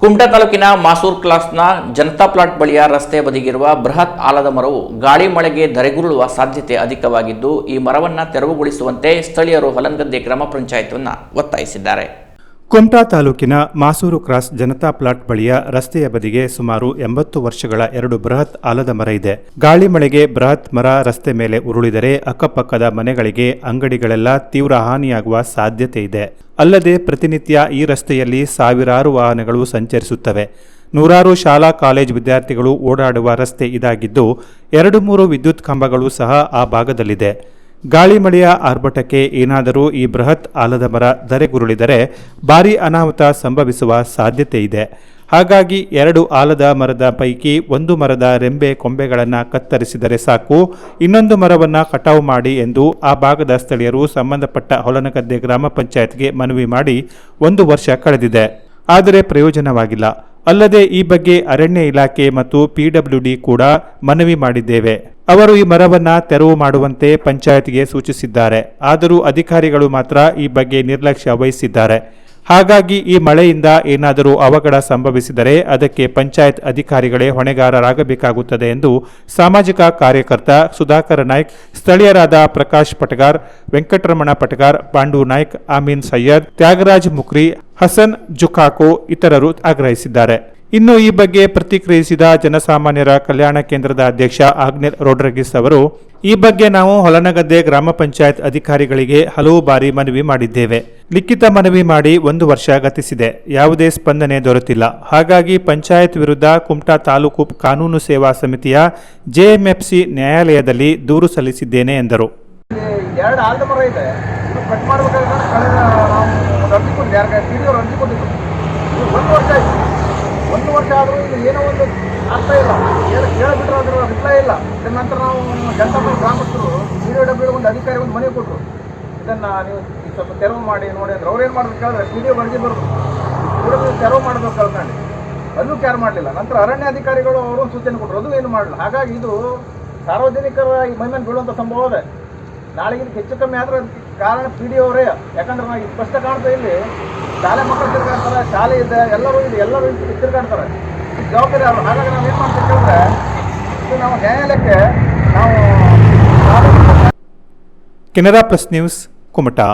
ಕುಮಟಾ ತಾಲೂಕಿನ ಮಾಸೂರ್ ಕ್ಲಾಸ್ನ ಜನತಾ ಪ್ಲಾಟ್ ಬಳಿಯ ರಸ್ತೆ ಬದಿಗಿರುವ ಬೃಹತ್ ಆಲದ ಮರವು ಗಾಳಿ ಮಳೆಗೆ ಧರೆಗುರುಳುವ ಸಾಧ್ಯತೆ ಅಧಿಕವಾಗಿದ್ದು, ಈ ಮರವನ್ನು ತೆರವುಗೊಳಿಸುವಂತೆ ಸ್ಥಳೀಯರು ಹೊಲಂಗದ್ದೆ ಗ್ರಾಮ ಪಂಚಾಯತ್ವನ್ನು ಒತ್ತಾಯಿಸಿದ್ದಾರೆ. ಕುಮಟಾ ತಾಲೂಕಿನ ಮಾಸೂರು ಕ್ರಾಸ್ ಜನತಾ ಪ್ಲಾಟ್ ಬಳಿಯ ರಸ್ತೆಯ ಬದಿಗೆ ಸುಮಾರು ಎಂಬತ್ತು ವರ್ಷಗಳ ಎರಡು ಬೃಹತ್ ಆಲದ ಮರ ಇದೆ. ಗಾಳಿ ಮಳೆಗೆ ಬೃಹತ್ ಮರ ರಸ್ತೆ ಮೇಲೆ ಉರುಳಿದರೆ ಅಕ್ಕಪಕ್ಕದ ಮನೆಗಳಿಗೆ ಅಂಗಡಿಗಳೆಲ್ಲ ತೀವ್ರ ಹಾನಿಯಾಗುವ ಸಾಧ್ಯತೆ ಇದೆ. ಅಲ್ಲದೆ ಪ್ರತಿನಿತ್ಯ ಈ ರಸ್ತೆಯಲ್ಲಿ ಸಾವಿರಾರು ವಾಹನಗಳು ಸಂಚರಿಸುತ್ತವೆ. ನೂರಾರು ಶಾಲಾ, ಕಾಲೇಜು ವಿದ್ಯಾರ್ಥಿಗಳು ಓಡಾಡುವ ರಸ್ತೆ ಇದಾಗಿದ್ದು, ಎರಡು ಮೂರು ವಿದ್ಯುತ್ ಕಂಬಗಳು ಸಹ ಆ ಭಾಗದಲ್ಲಿದೆ. ಗಾಳಿ ಮಳೆಯ ಆರ್ಭಟಕ್ಕೆ ಏನಾದರೂ ಈ ಬೃಹತ್ ಆಲದ ಮರ ಧರೆಗುರುಳಿದರೆ ಭಾರೀ ಅನಾಹುತ ಸಂಭವಿಸುವ ಸಾಧ್ಯತೆ ಇದೆ. ಹಾಗಾಗಿ ಎರಡು ಆಲದ ಮರದ ಪೈಕಿ ಒಂದು ಮರದ ರೆಂಬೆ ಕೊಂಬೆಗಳನ್ನು ಕತ್ತರಿಸಿದರೆ ಸಾಕು. ಇನ್ನೊಂದು ಮರವನ್ನು ಕಟಾವು ಮಾಡಿ ಎಂದು ಆ ಭಾಗದ ಸ್ಥಳೀಯರು ಸಂಬಂಧಪಟ್ಟ ಹೊಲನಗದ್ದೆ ಗ್ರಾಮ ಪಂಚಾಯತ್ಗೆ ಮನವಿ ಮಾಡಿ ಒಂದು ವರ್ಷ ಕಳೆದಿದೆ. ಆದರೆ ಪ್ರಯೋಜನವಾಗಿಲ್ಲ. ಅಲ್ಲದೆ ಈ ಬಗ್ಗೆ ಅರಣ್ಯ ಇಲಾಖೆ ಮತ್ತು ಪಿಡಬ್ಲ್ಯೂಡಿ ಕೂಡ ಮನವಿ ಮಾಡಿದ್ದೇವೆ. ಅವರು ಈ ಮರವನ್ನು ತೆರವು ಮಾಡುವಂತೆ ಪಂಚಾಯತ್ಗೆ ಸೂಚಿಸಿದ್ದಾರೆ. ಆದರೂ ಅಧಿಕಾರಿಗಳು ಮಾತ್ರ ಈ ಬಗ್ಗೆ ನಿರ್ಲಕ್ಷ್ಯ ವಹಿಸಿದ್ದಾರೆ. ಹಾಗಾಗಿ ಈ ಮಳೆಯಿಂದ ಏನಾದರೂ ಅವಘಡ ಸಂಭವಿಸಿದರೆ ಅದಕ್ಕೆ ಪಂಚಾಯತ್ ಅಧಿಕಾರಿಗಳೇ ಹೊಣೆಗಾರರಾಗಬೇಕಾಗುತ್ತದೆ ಎಂದು ಸಾಮಾಜಿಕ ಕಾರ್ಯಕರ್ತ ಸುಧಾಕರ ನಾಯ್ಕ್, ಸ್ಥಳೀಯರಾದ ಪ್ರಕಾಶ್ ಪಟಗಾರ್, ವೆಂಕಟರಮಣ ಪಟಗಾರ್, ಪಾಂಡು ನಾಯ್ಕ್, ಆಮೀನ್ ಸಯ್ಯದ್ ತ್ಯಾಗರಾಜ್ ಮುಕ್ರಿ ಹಸನ್ ಜುಕಾಕೋ ಇತರರು ಆಗ್ರಹಿಸಿದ್ದಾರೆ. ಇನ್ನು ಈ ಬಗ್ಗೆ ಪ್ರತಿಕ್ರಿಯಿಸಿದ ಜನಸಾಮಾನ್ಯರ ಕಲ್ಯಾಣ ಕೇಂದ್ರದ ಅಧ್ಯಕ್ಷ ಆಗ್ನೇಲ್ ರೋಡ್ರಗಿಸ್ ಅವರು, ಈ ಬಗ್ಗೆ ನಾವು ಹೊಲನಗದ್ದೆ ಗ್ರಾಮ ಪಂಚಾಯತ್ ಅಧಿಕಾರಿಗಳಿಗೆ ಹಲವು ಬಾರಿ ಮನವಿ ಮಾಡಿದ್ದೇವೆ. ಲಿಖಿತ ಮನವಿ ಮಾಡಿ ಒಂದು ವರ್ಷ ಗತಿಸಿದೆ. ಯಾವುದೇ ಸ್ಪಂದನೆ ದೊರೆತಿಲ್ಲ. ಹಾಗಾಗಿ ಪಂಚಾಯತ್ ವಿರುದ್ಧ ಕುಮಟಾ ತಾಲೂಕು ಕಾನೂನು ಸೇವಾ ಸಮಿತಿಯ ಜೆಎಂಎಫ್ಸಿ ನ್ಯಾಯಾಲಯದಲ್ಲಿ ದೂರು ಸಲ್ಲಿಸಿದ್ದೇನೆ ಎಂದರು. ಎರಡು ವರ್ಷ ಆದರೂ ಇಲ್ಲಿ ಏನೋ ಒಂದು ಅರ್ಥ ಇಲ್ಲ. ಏನು ಕೇಳಿಬಿಟ್ರೆ ಅದರ ಇಲ್ಲ. ನಂತರ ನಾವು ಜನತಾ ಗ್ರಾಮಸ್ಥರು ಬಿ ಡಿ ಡಬ್ಲ್ಯೂ ಒಂದು ಅಧಿಕಾರಿ ಒಂದು ಮನೆ ಕೊಟ್ಟರು. ಇದನ್ನು ನೀವು ಸ್ವಲ್ಪ ತೆರವು ಮಾಡಿ ನೋಡಿ ಅಂದ್ರೆ ಅವ್ರು ಏನು ಮಾಡ್ಬೇಕು ಕೇಳಿದ್ರೆ ಬಿ ಡಿ ಅರ್ಜಿ ಬರೋದು. ಕೂಡ ತೆರವು ಮಾಡಬೇಕು ಕಳ್ಕೊಂಡು. ಅಲ್ಲೂ ಕ್ಯಾರ್ ಮಾಡಲಿಲ್ಲ. ನಂತರ ಅರಣ್ಯ ಅಧಿಕಾರಿಗಳು ಅವರು ಸೂಚನೆ ಕೊಟ್ಟರು. ಅದು ಏನು ಮಾಡಲಿಲ್ಲ. ಹಾಗಾಗಿ ಇದು ಸಾರ್ವಜನಿಕರ ಈ ಮೈಮೇಲೆ ಬೀಳುವಂಥ ಸಂಭವ ಇದೆ ನಾಳೆಗಿಂತ ಹೆಚ್ಚು ಕಮ್ಮಿ ಆದರೆ ಕಾರಣ ಪಿ ಡಿ ಅವರೇ. ಯಾಕಂದ್ರೆ ನಾವು ಸ್ಪಷ್ಟ ಕಾಣ್ತಾ ಇಲ್ಲಿ ಶಾಲೆ ಮಕ್ಕಳು ತಿರ್ಗಾಡ್ತಾರೆ, ಶಾಲೆ ಇದೆ, ಎಲ್ಲರೂ ಇಲ್ಲಿ, ಎಲ್ಲರೂ ತಿರ್ಗಾಡ್ತಾರೆ. ಇದು ಜವಾಬ್ದಾರಿ ಅವರು ಹಾಗಾಗಿ ನಾವು ಏನು ಮಾಡ್ತೀವಿ ಕೇಳಿದ್ರೆ, ಇದು ನಾವು ನ್ಯಾಯಾಲಯಕ್ಕೆ ನಾವು ಕೆನರಾ ಪ್ಲಸ್ ನ್ಯೂಸ್ ಕುಮಟಾ.